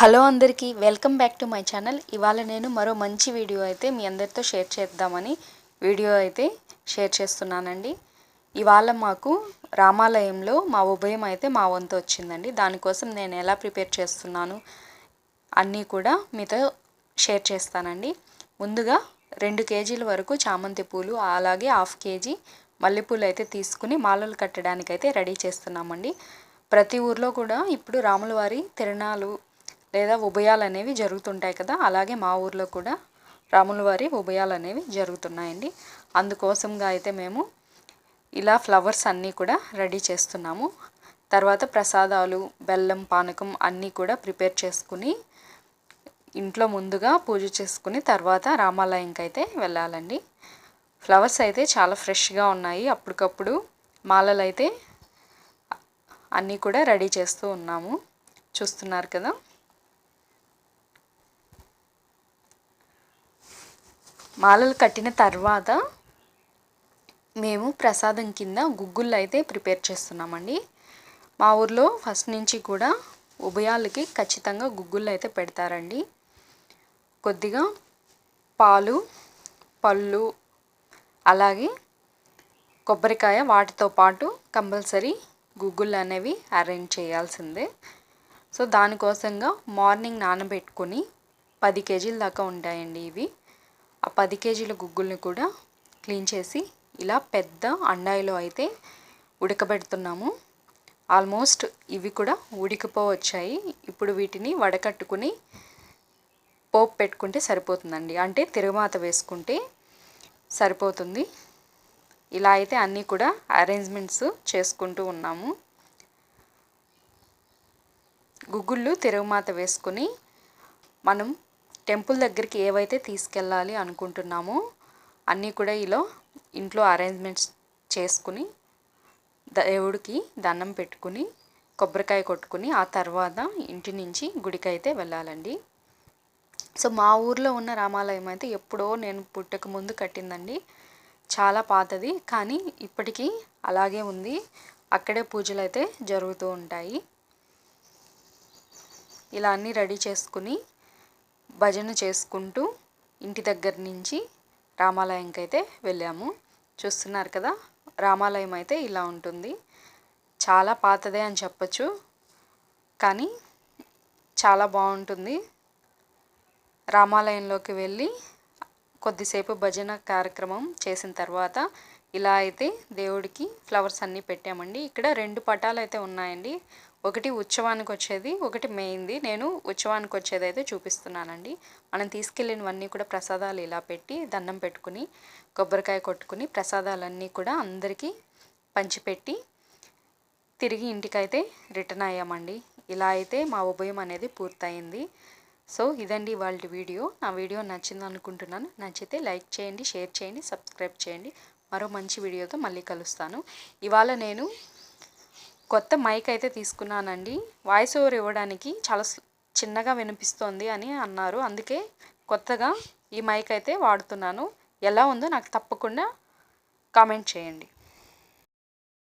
Hello అందరికీ welcome back to my channel. ఇవాళ నేను మరో మంచి వీడియో అయితే మీ అందరితో షేర్ చేద్దామని వీడియో అయితే షేర్ చేస్తున్నానండి. ఇవాళ మాకు రామాలయంలో మా ఉభయం అయితే మా వంతు వచ్చిందండి. దానికోసం నేను ఎలా ప్రిపేర్ చేస్తున్నాను అన్నీ కూడా మీతో షేర్ చేస్తానండి. ముందుగా రెండు కేజీల వరకు చామంతి పూలు అలాగే హాఫ్ కేజీ మల్లెపూలు అయితే తీసుకుని మాలలు కట్టడానికైతే రెడీ చేస్తున్నామండి. ప్రతి ఊర్లో కూడా ఇప్పుడు రాములవారి తిరణాలు లేదా ఉభయాలు అనేవి జరుగుతుంటాయి కదా. అలాగే మా ఊర్లో కూడా రాముల వారి ఉభయాలు అనేవి జరుగుతున్నాయండి. అందుకోసంగా అయితే మేము ఇలా ఫ్లవర్స్ అన్నీ కూడా రెడీ చేస్తున్నాము. తర్వాత ప్రసాదాలు బెల్లం పానకం అన్నీ కూడా ప్రిపేర్ చేసుకుని ఇంట్లో ముందుగా పూజ చేసుకుని తర్వాత రామాలయంకి అయితే వెళ్ళాలండి. ఫ్లవర్స్ అయితే చాలా ఫ్రెష్గా ఉన్నాయి. అప్పటికప్పుడు మాలలు అయితే అన్నీ కూడా రెడీ చేస్తూ ఉన్నాము. చూస్తున్నారు కదా. మాలలు కట్టిన తర్వాత మేము ప్రసాదం కింద గుగ్గుళ్ళు అయితే ప్రిపేర్ చేస్తున్నామండి. మా ఊర్లో ఫస్ట్ నుంచి కూడా ఉభయాలకి ఖచ్చితంగా గుగ్గుళ్ళు అయితే పెడతారండి. కొద్దిగా పాలు పళ్ళు అలాగే కొబ్బరికాయ వాటితో పాటు కంపల్సరీ గుగ్గుళ్ళు అనేవి అరేంజ్ చేయాల్సిందే. సో దానికోసంగా మార్నింగ్ నానబెట్టుకొని పది కేజీల దాకా ఉంటాయండి ఇవి. ఆ పది కేజీల గుగ్గుల్ని కూడా క్లీన్ చేసి ఇలా పెద్ద అండాయిలో అయితే ఉడకబెడుతున్నాము. ఆల్మోస్ట్ ఇవి కూడా ఉడికిపోవచ్చాయి. ఇప్పుడు వీటిని వడకట్టుకుని పోపు పెట్టుకుంటే సరిపోతుందండి. అంటే తిరుగుమాత వేసుకుంటే సరిపోతుంది. ఇలా అయితే అన్నీ కూడా అరేంజ్మెంట్స్ చేసుకుంటూ ఉన్నాము. గుగ్గుళ్ళు తిరుగుమాత వేసుకుని మనం టెంపుల్ దగ్గరికి ఏవైతే తీసుకెళ్ళాలి అనుకుంటున్నామో అన్నీ కూడా ఇలా ఇంట్లో అరేంజ్మెంట్స్ చేసుకుని దేవుడికి దండం పెట్టుకుని కొబ్బరికాయ కొట్టుకుని ఆ తర్వాత ఇంటి నుంచి గుడికి అయితే వెళ్ళాలండి. సో మా ఊర్లో ఉన్న రామాలయం అయితే ఎప్పుడో నేను పుట్టక ముందు కట్టిందండి. చాలా పాతది కానీ ఇప్పటికీ అలాగే ఉంది. అక్కడే పూజలు అయితే జరుగుతూ ఉంటాయి. ఇలా అన్నీ రెడీ చేసుకుని భజన చేసుకుంటూ ఇంటి దగ్గర నుంచి రామాలయంకి అయితే వెళ్ళాము. చూస్తున్నారు కదా రామాలయం అయితే ఇలా ఉంటుంది. చాలా పాతదే అని చెప్పచ్చు కానీ చాలా బాగుంటుంది. రామాలయంలోకి వెళ్ళి కొద్దిసేపు భజన కార్యక్రమం చేసిన తర్వాత ఇలా అయితే దేవుడికి ఫ్లవర్స్ అన్నీ పెట్టామండి. ఇక్కడ రెండు పటాలు అయితే ఉన్నాయండి. ఒకటి ఉత్సవానికి వచ్చేది ఒకటి మెయిన్ది నేను ఉత్సవానికి వచ్చేది అయితే చూపిస్తున్నానండి. మనం తీసుకెళ్ళినవన్నీ కూడా ప్రసాదాలు ఇలా పెట్టి దండం పెట్టుకుని కొబ్బరికాయ కొట్టుకుని ప్రసాదాలన్నీ కూడా అందరికీ పంచిపెట్టి తిరిగి ఇంటికైతే రిటర్న్ అయ్యామండి. ఇలా అయితే మా ఉభయం అనేది పూర్తయింది. సో ఇదండి వాళ్ళ వీడియో. నా వీడియో నచ్చింది అనుకుంటున్నాను నచ్చితే లైక్ చేయండి షేర్ చేయండి సబ్స్క్రైబ్ చేయండి. మరో మంచి వీడియోతో మళ్ళీ కలుస్తాను. ఇవాళ నేను కొత్త మైక్ అయితే తీసుకున్నానండి. వాయిస్ ఓవర్ ఇవ్వడానికి చాలా చిన్నగా వినిపిస్తోంది అని అన్నారు. అందుకే కొత్తగా ఈ మైక్ అయితే వాడుతున్నాను. ఎలా ఉందో నాకు తప్పకుండా కామెంట్ చేయండి.